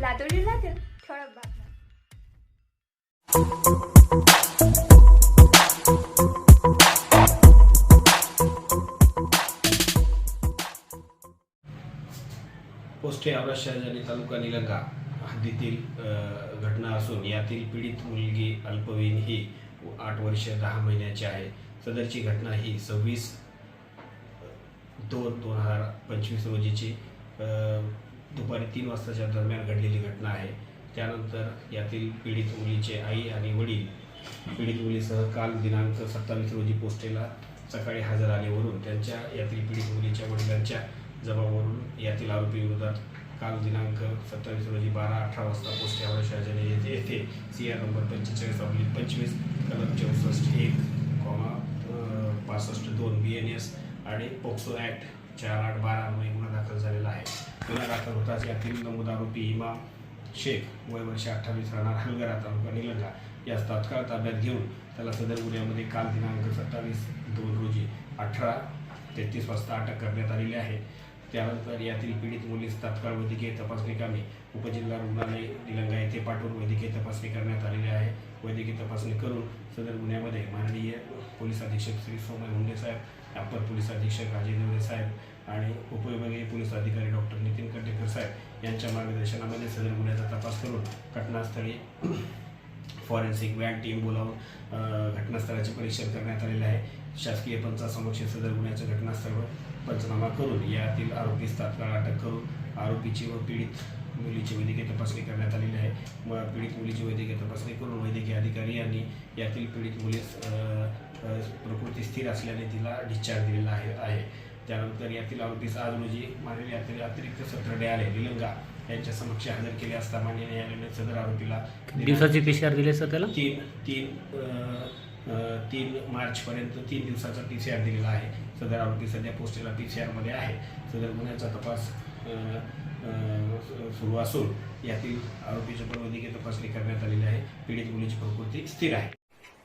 लातूर जिल्ह्यातील ठळक बातम्या पोस्टे औरत शहाजानी तालुका निलंगा हद्दीतील घटना असून यातील पीडित मुलगी अल्पवयीन ही आठ वर्ष दहा महिन्याची आहे. सदरची घटना ही सव्वीस दोन दोन हजार पंचवीस रोजीची. दुपारी तीन वाजताच्या दरम्यान घडलेली घटना आहे. त्यानंतर यातील पीडित मुलीचे आई आणि वडील पीडित मुलीसह काल दिनांक सत्तावीस रोजी पोस्टेला सकाळी हजर आलेवरून त्यांच्या यातील पीडित मुलीच्या वडिलांच्या जबाबावरून यातील आरोपी विरोधात काल दिनांक सत्तावीस रोजी बारा अठरा वाजता पोस्ट यावर शहाजाने येथे येथे सी आर नंबर पंचेचाळीस आपली पंचवीस कलम चौसष्ट एक कॉमा पासष्ट दोन बी एन एस आणि पोक्सो ॲक्ट चार आठ बारा गुन्हा दाखल झालेला आहे. गुन्हा दाखल होताच यातील नमूद आरोपी हिमा शेख वय वर्ष अठ्ठावीस राहणार हलगरा तालुका निलंगा. यास तात्काळ ताब्यात घेऊन त्याला सदर गुन्ह्यामध्ये काल दिनांक सत्तावीस दोन रोजी अठरा तेहतीस वाजता अटक करण्यात आलेली आहे. त्यानंतर यातील पीडित मुलीस तात्काळ वैद्यकीय तपासणी कामी उपजिल्हा रुग्णालय निलंगा येथे पाठवून वैद्यकीय तपासणी करण्यात आलेली आहे. वैद्यकीय तपासणी करून सदर गुन्ह्यामध्ये माननीय पोलीस अधीक्षक श्री सोमय मुंडे साहेब अप्पर पोलीस अधीक्षक अजय देवरे साहेब आणि उपविभागीय पोलीस अधिकारी डॉक्टर नितीन कंटेकर साहेब यांच्या मार्गदर्शनामध्ये सदर गुन्ह्याचा तपास करून घटनास्थळी फॉरेन्सिक वॅन टीम बोलावून घटनास्थळाचे परीक्षण करण्यात आलेले आहे. शासकीय पंचासमक्ष सदर गुन्ह्याचं घटनास्थळावर पंचनामा करून यातील आरोपीस तात्काळ अटक करून आरोपीची व पीडित मुलीची वैद्यकीय तपासणी करण्यात आलेली आहे. व पीडित मुलीची वैद्यकीय तपासणी करून वैद्यकीय अधिकारी यांनी यातील पीडित मुलीस प्रकृती स्थिर असल्याने तिला डिस्चार्ज दिलेला आहे आहे. त्यानंतर यातील आरोपीस आज रोजी माननीय यातील अतिरिक्त सत्र न्यायालय निलंगा यांच्या समक्ष हजर केले असता मान्य न्यायालयाने सदर आरोपीला दिवसाची पी सी आर दिले सर त्याला? तीन तीन तीन मार्चपर्यंत तीन दिवसाचा पी सी आर दिलेला आहे. सदर आरोपी सध्या पोस्टेला पी सी आरमध्ये आहे. सदर गुन्ह्याचा तपास सुरू असून यातील आरोपीची पण वैद्यकीय तपासणी करण्यात आलेली आहे. पीडित मुलीची प्रकृती स्थिर आहे.